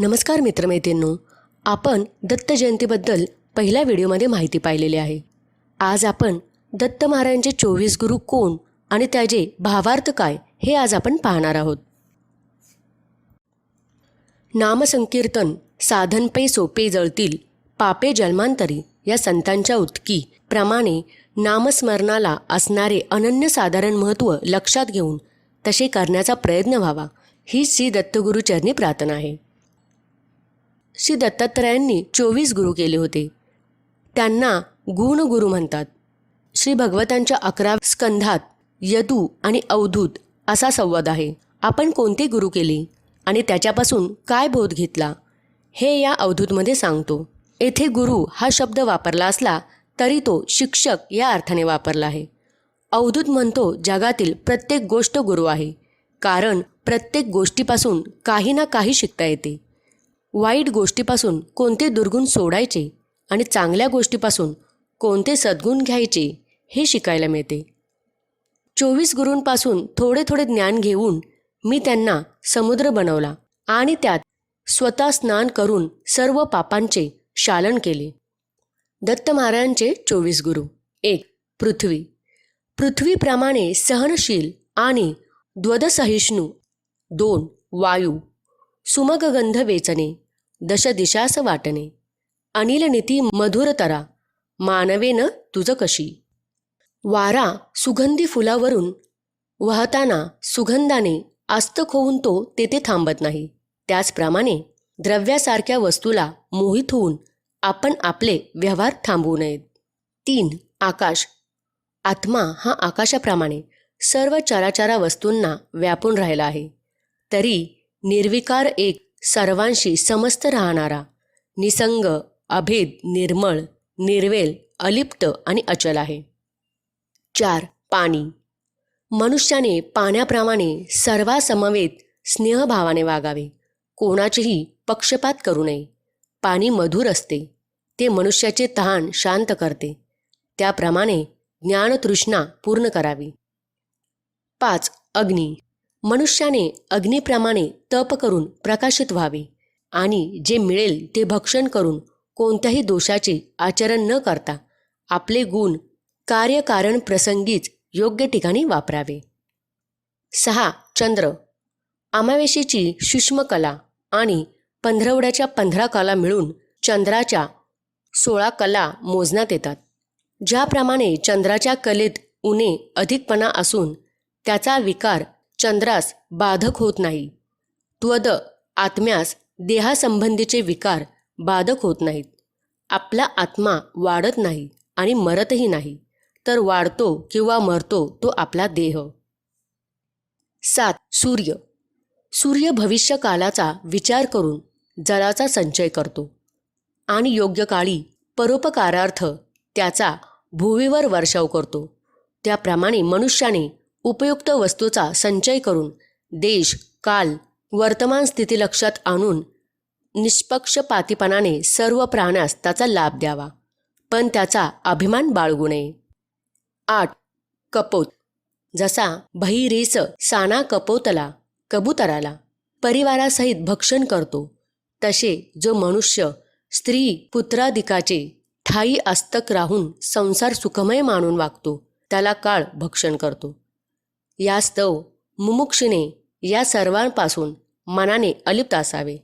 नमस्कार मित्रमैत्रिणींनो आपण दत्त जयंतीबद्दल पहिल्या व्हिडिओमध्ये माहिती पाहिलेली आहे. आज आपण दत्त महाराजांचे चोवीस गुरु कोण आणि त्याचे भावार्थ काय हे आज आपण पाहणार आहोत. नामसंकीर्तन साधन पै सोपे जळतील पापे जन्मांतरी या संतांच्या उत्की प्रमाणे नामस्मरणाला असणारे अनन्यसाधारण महत्त्व लक्षात घेऊन तसे करण्याचा प्रयत्न व्हावा ही श्री दत्तगुरुचरणी प्रार्थना आहे. श्री दत्तात्रयांनी चोवीस गुरु केले होते. त्यांना गुणगुरु म्हणतात. श्री भगवतांच्या अकरा स्कंधात यदू आणि अवधूत असा संवाद आहे. आपण कोणते गुरु केले आणि त्याच्यापासून काय बोध घेतला हे या अवधूतमध्ये सांगतो. येथे गुरु हा शब्द वापरला असला तरी तो शिक्षक या अर्थाने वापरला आहे. अवधूत म्हणतो जगातील प्रत्येक गोष्ट गुरु आहे. कारण प्रत्येक गोष्टीपासून काही ना काही शिकता येते. वाईट गोष्टीपासून कोणते दुर्गुण सोडायचे आणि चांगल्या गोष्टीपासून कोणते सद्गुण घ्यायचे हे शिकायला मिळते. चोवीस गुरूंपासून थोडे थोडे ज्ञान घेऊन मी त्यांना समुद्र बनवला आणि त्यात स्वतः स्नान करून सर्व पापांचे शालन केले. दत्त महाराजांचे चोवीस गुरु. एक पृथ्वी. पृथ्वीप्रमाणे सहनशील आणि द्वदसहिष्णू. दोन वायू. सुमगगंध वेचणे दश दिशास वाटणे. अनिल निती मधुरतरा मानवेन तुझ कशी. वारा सुगंधी फुलावरून वाहताना सुगंधाने आस्तक होऊन तो तेथे थांबत नाही. त्याचप्रमाणे द्रव्यासारख्या वस्तूला मोहित होऊन आपण आपले व्यवहार थांबवू नयेत. तीन आकाश. आत्मा हा आकाशाप्रमाणे सर्व चराचरा वस्तूंना व्यापून राहिला आहे. तरी निर्विकार एक सर्वांशी समस्त राहणारा निसंग अभेद निर्मळ निर्वेल अलिप्त आणि अचल आहे. चार पाणी. मनुष्याने पाण्याप्रमाणे सर्वासमवेत स्नेहभावाने वागावे. कोणाचेही पक्षपात करू नये. पाणी मधुर असते. ते मनुष्याचे तहान शांत करते. त्याप्रमाणे ज्ञानतृष्णा पूर्ण करावी. पाच अग्नी. मनुष्याने अग्नीप्रमाणे तप करून प्रकाशित व्हावे. आणि जे मिळेल ते भक्षण करून कोणत्याही दोषाचे आचरण न करता आपले गुण कार्यकारण प्रसंगीच योग्य ठिकाणी वापरावे. सहा. चंद्र. अमावेशेची सूक्ष्म कला आणि पंधरवड्याच्या पंधरा कला मिळून चंद्राच्या सोळा कला मोजण्यात येतात. ज्याप्रमाणे चंद्राच्या कलेत उणे अधिकपणा असून त्याचा विकार चंद्रास बाधक होत नाही. त्वद आत्म्यास देहासंबंधीचे विकार बाधक होत नाहीत. आपला आत्मा वाढत नाही आणि मरतही नाही तर वाढतो किंवा मरतो तो आपला देह. सात सूर्य. सूर्य भविष्यकालाचा विचार करून जलाचा संचय करतो आणि योग्य काळी परोपकारार्थ त्याचा भूमीवर वर्षाव करतो. त्याप्रमाणे मनुष्याने उपयुक्त वस्तूचा संचय करून देश काल वर्तमान स्थिती लक्षात आणून निष्पक्षपातीपणाने सर्व प्राण्यास त्याचा लाभ द्यावा. पण त्याचा अभिमान बाळगू नये. आठ. कपोत. जसा भैरेस साना कपोतला कबुतराला परिवारासहित भक्षण करतो तसे जो मनुष्य स्त्री पुत्राधिकाचे ठाई आस्तक राहून संसार सुखमय मानून वागतो त्याला काळ भक्षण करतो. यास्तव मुमुक्षिने या सर्वांपासून मनाने अलिप्त असावे.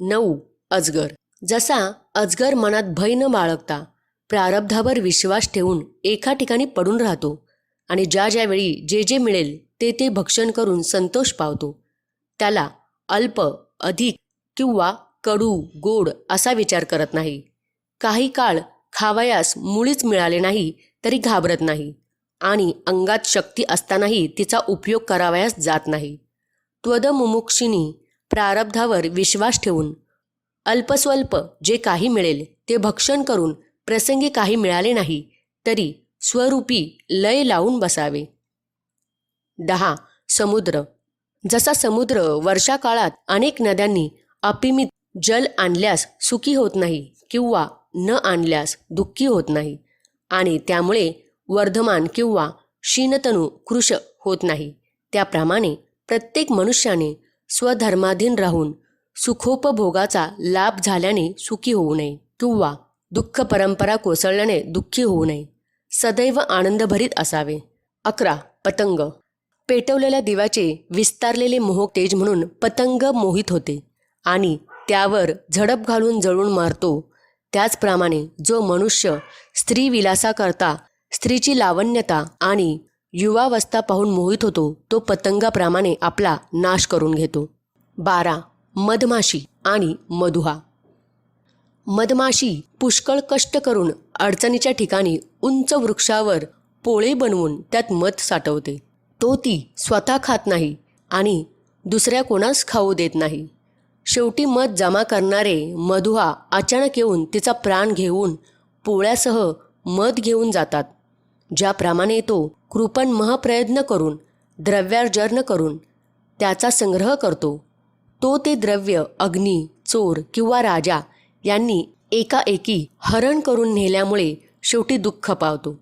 नऊ अजगर. जसा अजगर मनात भय न बाळगता प्रारब्धावर विश्वास ठेवून एका ठिकाणी पडून राहतो आणि ज्या ज्यावेळी जे जे मिळेल ते ते भक्षण करून संतोष पावतो. त्याला अल्प अधिक किंवा कडू गोड असा विचार करत नाही. काही काळ खावयास मुळीच मिळाले नाही तरी घाबरत नाही. आणि अंगात शक्ती असतानाही तिचा उपयोग करावयास जात नाही. त्वदमुमुक्षिनी प्रारब्धावर विश्वास ठेवून अल्पस्वल्प जे काही मिळेल ते भक्षण करून प्रसंगी काही मिळाले नाही तरी स्वरूपी लय लावून बसावे. दहा. समुद्र. जसा समुद्र वर्षा काळात अनेक नद्यांनी अपिमित जल आणल्यास सुखी होत नाही किंवा न आणल्यास दुःखी होत नाही आणि त्यामुळे वर्धमान किंवा क्षीणतणू कृश होत नाही. त्याप्रमाणे प्रत्येक मनुष्याने स्वधर्माधीन राहून सुखोपभोगाचा लाभ झाल्याने सुखी होऊ नये किंवा दुःख परंपरा कोसळल्याने दुःखी होऊ नये. सदैव आनंदभरीत असावे. अकरा. पतंग. पेटवलेल्या दिव्याचे विस्तारलेले मोहक तेज म्हणून पतंग मोहित होते आणि त्यावर झडप घालून जळून मारतो. त्याचप्रमाणे जो मनुष्य स्त्रीविलासाकरता स्त्रीची लावण्यता आणि युवावस्था पाहून मोहित होतो तो पतंगाप्रमाणे आपला नाश करून घेतो. बारा. मधमाशी आणि मधुहा. मधमाशी पुष्कळ कष्ट करून अडचणीच्या ठिकाणी उंच वृक्षावर पोळे बनवून त्यात मध साठवते. तो ती स्वतः खात नाही आणि दुसऱ्या कोणास खाऊ देत नाही. शेवटी मध जमा करणारे मधुहा अचानक येऊन तिचा प्राण घेऊन पोळ्यासह मध घेऊन जातात. ज्याप्रमाणे तो कृपण महप्रयत्न करून द्रव्यार्जन करून त्याचा संग्रह करतो तो ते द्रव्य अग्नी चोर किंवा राजा यांनी एकाएकी हरण करून नेल्यामुळे शेवटी दुःख पावतो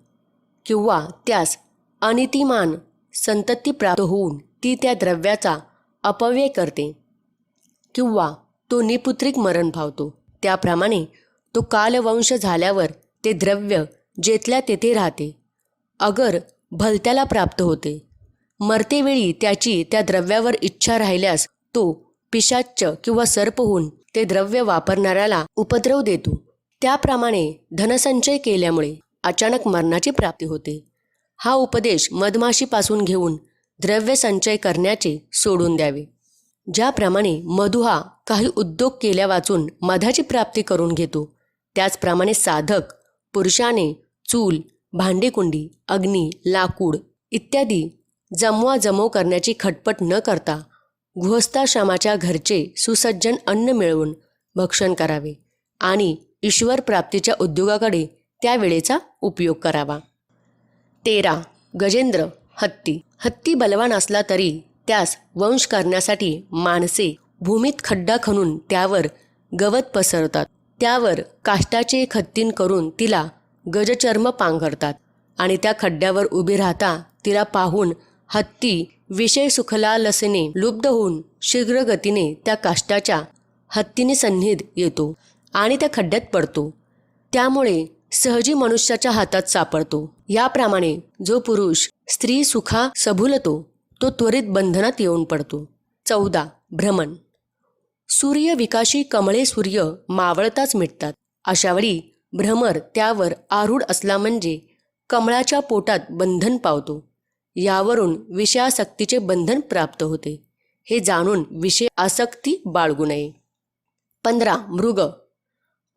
किंवा त्यास अनितिमान संतती प्राप्त होऊन ती त्या द्रव्याचा अपव्यय करते किंवा तो निपुत्रिक मरण पावतो. त्याप्रमाणे तो कालवंश झाल्यावर ते द्रव्य जेथल्या तेथे राहते. अगर भलत्याला प्राप्त होते. मरतेवेळी त्याची त्या द्रव्यावर इच्छा राहिल्यास तो पिशाच्च किंवा सर्प होऊन ते द्रव्य वापरणाऱ्याला उपद्रव देतो. त्याप्रमाणे धनसंचय केल्यामुळे अचानक मरणाची प्राप्ती होते. हा उपदेश मधमाशीपासून घेऊन द्रव्य संचय करण्याचे सोडून द्यावे. ज्याप्रमाणे मधुहा काही उद्योग केल्या वाचून मधाची प्राप्ती करून घेतो त्याचप्रमाणे साधक पुरुषाने चूल भांडेकुंडी अग्नी लाकूड इत्यादी जमवा जमव करण्याची खटपट न करता गृहस्थाश्रमाच्या घरचे सुसज्जन अन्न मिळवून भक्षण करावे आणि ईश्वर प्राप्तीच्या उद्योगाकडे त्या वेळेचा उपयोग करावा. तेरा. गजेंद्र हत्ती. हत्ती बलवान असला तरी त्यास वंश करण्यासाठी माणसे भूमीत खड्डा खणून त्यावर गवत पसरतात त्यावर काष्टाचे खत्तीन करून तिला गजचर्म पांघरतात आणि त्या खड्ड्यावर उभी राहता तिला पाहून हत्ती विषय सुखलालसेने लुब्ध होऊन शीघ्रगतीने त्या काष्टाच्या हत्तीने सन्निध येतो आणि त्या खड्ड्यात पडतो. त्यामुळे सहजी मनुष्याच्या हातात सापडतो. याप्रमाणे जो पुरुष स्त्री सुखा सभुलतो तो त्वरित बंधनात येऊन पडतो. चौदा. भ्रमण. सूर्य विकाशी कमळे सूर्य मावळताच मिटतात. अशावेळी भ्रमर त्यावर आरूढ असला म्हणजे कमळाच्या पोटात बंधन पावतो. यावरून विषयासक्तीचे बंधन प्राप्त होते. हे जाणून विषय आसक्ती बाळगू नये. पंधरा मृग.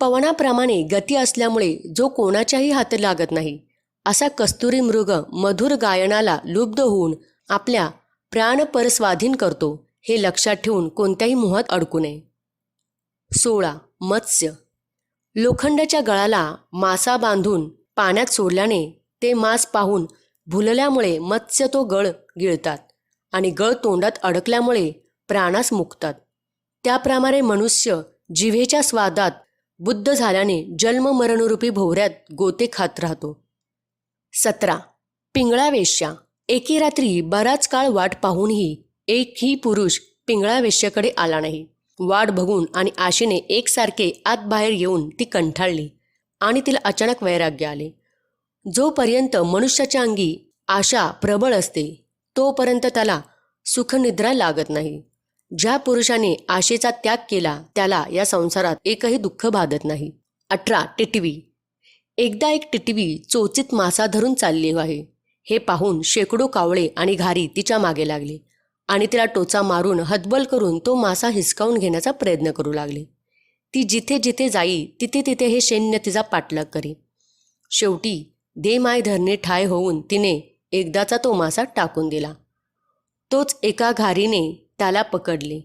पवनाप्रमाणे गती असल्यामुळे जो कोणाच्याही हात लागत नाही असा कस्तुरी मृग मधुर गायनाला लुब्ध होऊन आपल्या प्राणपरस्वाधीन करतो हे लक्षात ठेवून कोणत्याही मोहात अडकू नये. सोळा मत्स्य. लोखंडाच्या गळाला मासा बांधून पाण्यात सोडल्याने ते मांस पाहून भुलल्यामुळे मत्स्य तो गळ गिळतात आणि गळ तोंडात अडकल्यामुळे प्राणास मुकतात. त्याप्रमाणे मनुष्य जिव्हेच्या स्वादात बुद्ध झाल्याने जन्म मरणरूपी भोवऱ्यात गोते खात राहतो. सतरा. पिंगळा वेश्या. एके रात्री बराच काळ वाट पाहूनही एकही पुरुष पिंगळा वेश्याकडे आला नाही. वाट बघून आणि आशेने एकसारखे आत बाहेर येऊन ती कंठाळली आणि तिला अचानक वैराग्य आले. जोपर्यंत मनुष्याच्या अंगी आशा प्रबळ असते तोपर्यंत त्याला सुखनिद्रा लागत नाही. ज्या पुरुषाने आशेचा त्याग केला त्याला या संसारात एकही दुःख बाधत नाही. अठरा टिटवी एकदा एक टिटवी चोचीत मासा धरून चालली आहे. हे पाहून शेकडो कावळे आणि घारी तिच्यामागे लागले. आणि तिला टोचा मारून हतबल करून तो मासा हिसकावून घेण्याचा प्रयत्न करू लागले. ती जिथे जिथे जाई तिथे तिथे हे सैन्य तिचा पाठलाग करी. शेवटी दे माय धरणे ठाय होऊन तिने एकदाचा तो मासा टाकून दिला. तोच एका घारीने त्याला पकडले.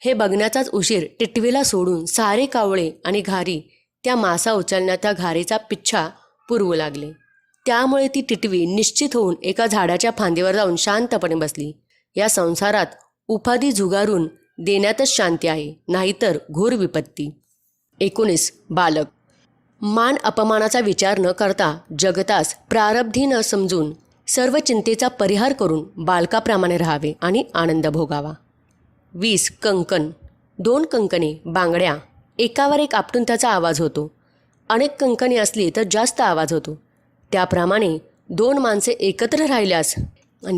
हे बघण्याचाच उशीर टिटवीला सोडून सारे कावळे आणि घारी त्या मासा उचलण्यात त्या घारीचा पिच्छा पुरवू लागले. त्यामुळे ती टिटवी निश्चित होऊन एका झाडाच्या फांदीवर जाऊन शांतपणे बसली. या संसारात उपाधी झुगारून देण्यातच शांती आहे नाहीतर घोर विपत्ती. एकोणीस बालक. मान अपमानाचा विचार न करता जगतास प्रारब्धी न समजून सर्व चिंतेचा परिहार करून बालकाप्रमाणे राहावे आणि आनंद भोगावा. वीस कंकण. दोन कंकणे बांगड्या. एकावर एक आपटून त्याचा आवाज होतो. अनेक कंकणे असली तर जास्त आवाज होतो. त्याप्रमाणे दोन माणसे एकत्र राहिल्यास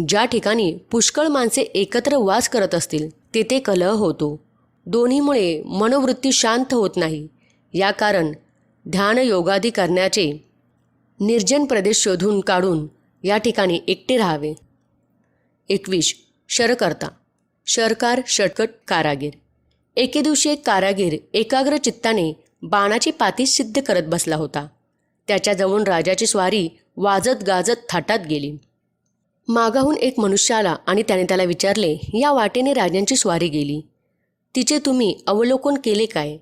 ज्या ठिकाणी पुष्कळ माणसे एकत्र वास करत असतील तेथे कलह होतो. दोन्हीमुळे मनोवृत्ती शांत होत नाही. या कारण ध्यान योगादी करण्याचे निर्जन प्रदेश शोधून काढून या ठिकाणी एकटे राहावे. एकवीस. शरकर्ता. शरकार षटकट कारागीर. एके दिवशी एक कारागीर एकाग्र चित्ताने बाणाची पाती सिद्ध करत बसला होता. त्याच्याजवळून राजाची स्वारी वाजत गाजत थाटात गेली. मागाहून एक मनुष्य आला आणि त्याने त्याला विचारले या वाटेने राजांची स्वारी गेली. तिचे तुम्ही अवलोकन केले काय?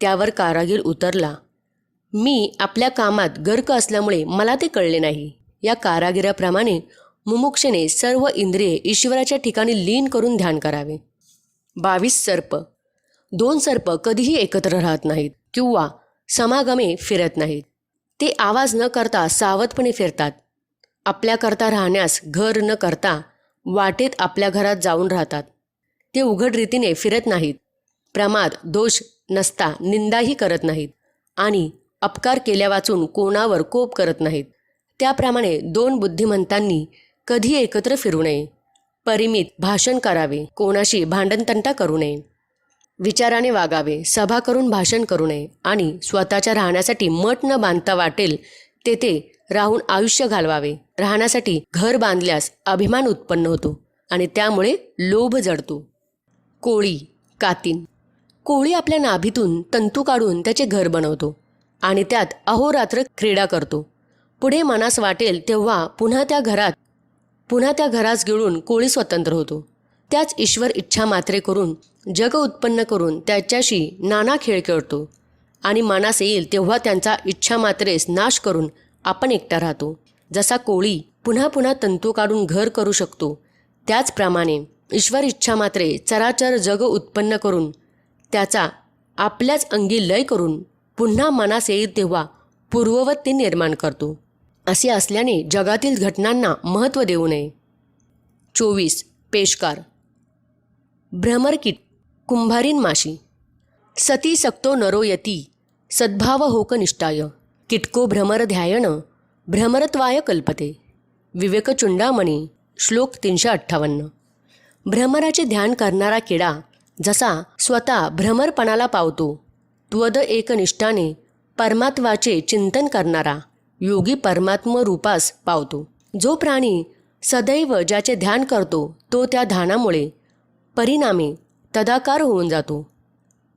त्यावर कारागीर उतरला. मी आपल्या कामात गर्क असल्यामुळे मला ते कळले नाही. या कारागिराप्रमाणे मुमुक्षेने सर्व इंद्रिये ईश्वराच्या ठिकाणी लीन करून ध्यान करावे. बावीस सर्प. दोन सर्प कधीही एकत्र राहत नाहीत किंवा समागमे फिरत नाहीत. ते आवाज न करता सावधपणे फिरतात. आपल्याकरता राहण्यास घर न करता वाटेत आपल्या घरात जाऊन राहतात. ते उघड रीतीने फिरत नाहीत. प्रमाद दोष नसता निंदाही करत नाहीत. आणि अपकार केल्या वाचून कोणावर कोप करत नाहीत. त्याप्रमाणे दोन बुद्धिमंतांनी कधी एकत्र फिरू नये. परिमित भाषण करावे. कोणाशी भांडणतंटा करू नये. विचाराने वागावे. सभा करून भाषण करू नये. आणि स्वतःच्या राहण्यासाठी मठ न बांधता वाटेल तेथे राहून आयुष्य घालवावे. राहण्यासाठी घर बांधल्यास अभिमान उत्पन्न होतो आणि त्यामुळे लोभ जडतो. कोळी कातीन. कोळी आपल्या नाभीतून तंतू काढून त्याचे घर बनवतो आणि त्यात अहोरात्र क्रीडा करतो. पुढे मनास वाटेल तेव्हा पुन्हा त्या घरात पुन्हा त्या घरास गिळून कोळी स्वतंत्र होतो. त्याच ईश्वर इच्छा मात्रे करून जग उत्पन्न करून त्याच्याशी नाना खेळ खेळतो. आणि मनास येईल तेव्हा त्यांचा इच्छा मात्रेस नाश करून आपण एकटा राहतो. जसा कोळी पुन्हा पुन्हा तंतू काढून घर करू शकतो. त्याचप्रमाणे ईश्वर इच्छा मात्रे चराचर जग उत्पन्न करून त्याचा आपल्याच अंगी लय करून पुन्हा मनास येईल तेव्हा पूर्ववत ते निर्माण करतो. असे असल्याने जगातील घटनांना महत्त्व देऊ नये. चोवीस. पेशकार. भ्रमरकीट. कुंभारीन माशी. सती सक्तो नरो यती. सद्भाव होक निष्ठाय. किटको भ्रमर ध्यायन भ्रमरत्वाय कल्पते. विवेकचुंडामणी श्लोक तीनशे अठ्ठावन्न. भ्रमराचे ध्यान करणारा किडा जसा स्वतः भ्रमरपणाला पावतो त्वद एकनिष्ठाने परमात्वाचे चिंतन करणारा योगी परमात्म रूपास पावतो. जो प्राणी सदैव ज्याचे ध्यान करतो तो त्या ध्यानामुळे परिणामी तदाकार होऊन जातो.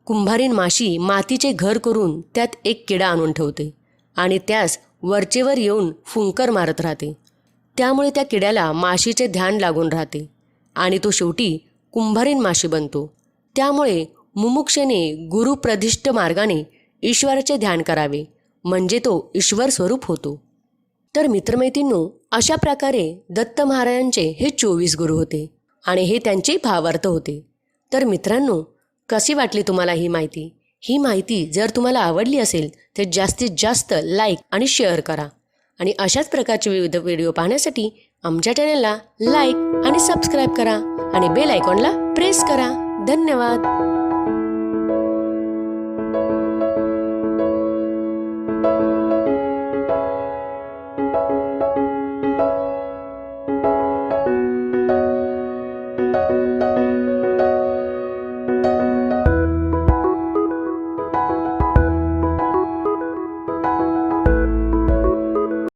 कुंभारीन माशी मातीचे घर करून त्यात एक किडा आणून ठेवते. आणि त्यास वरचेवर येऊन फुंकर मारत राहते. त्यामुळे त्या किड्याला माशीचे ध्यान लागून राहते आणि तो शेवटी कुंभारीन माशी बनतो. त्यामुळे मुमुक्षेने गुरुप्रदिष्ट मार्गाने ईश्वराचे ध्यान करावे म्हणजे तो ईश्वर स्वरूप होतो. तर मित्रमैत्रिणींनो अशा प्रकारे दत्त महाराजांचे हे चोवीस गुरु होते आणि हे त्यांचे भावार्थ होते. तर मित्रांनो कशी वाटली तुम्हाला ही माहिती? ही माहिती जर तुम्हाला आवडली असेल तर जास्तीत जास्त लाईक आणि शेअर करा. आणि अशाच प्रकारचे विविध व्हिडिओ पाहण्यासाठी आमच्या चॅनलला लाईक आणि सबस्क्राईब करा. आणि बेल आयकॉनला प्रेस करा. धन्यवाद.